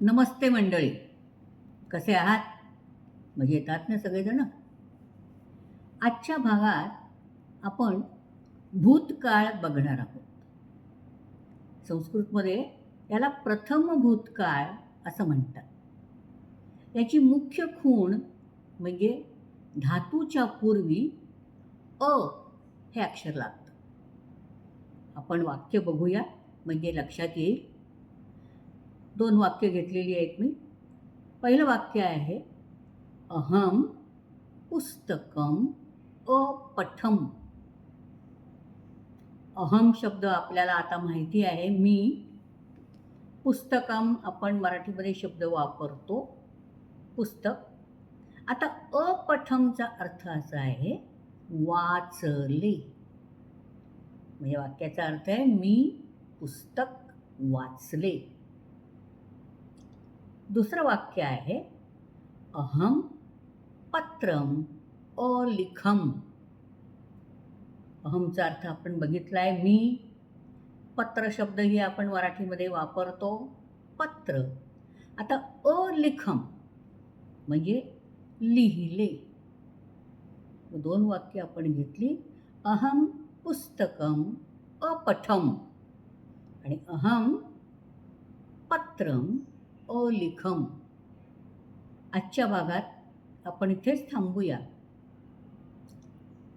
नमस्ते मंडळी. कसे आहात? म्हणजे येतात ना सगळेजण? आजच्या भागात आपण भूतकाळ बघणार आहोत. संस्कृतमध्ये याला प्रथम भूतकाळ असं म्हणतात. याची मुख्य खूण म्हणजे धातूच्या पूर्वी अ हे अक्षर लागतं. आपण वाक्य बघूया म्हणजे लक्षात येईल. दोन वाक्य घेतलेली आहेत मी. पहिलं वाक्य आहे अहम पुस्तकम अपठम अहम शब्द आपल्याला आता माहिती आहे मी पुस्तकम आपण मराठीमध्ये शब्द वापरतो पुस्तक. आता अपठमचा अर्थ असा आहे वाचले. म्हणजे वाक्याचा अर्थ आहे मी पुस्तक वाचले. दुसरं वाक्य आहे अहम पत्रम अलिखम अहमचा अर्थ आपण बघितला आहे मी पत्र शब्दही आपण मराठीमध्ये वापरतो पत्र. आता अलिखम म्हणजे लिहिले. दोन वाक्य आपण घेतली अहम पुस्तकम अपठम आणि अहम पत्रम अलिखम. आजच्या भागात आपण इथेच थांबूया.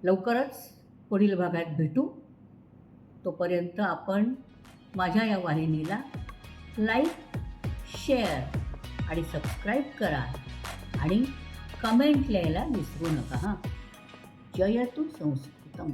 लवकरच पुढील भागात भेटू. तोपर्यंत आपण माझ्या या वाहिनीला लाईक शेअर आणि सबस्क्राईब करा आणि कमेंट लिहायला विसरू नका हां. जयतु संस्कृतम.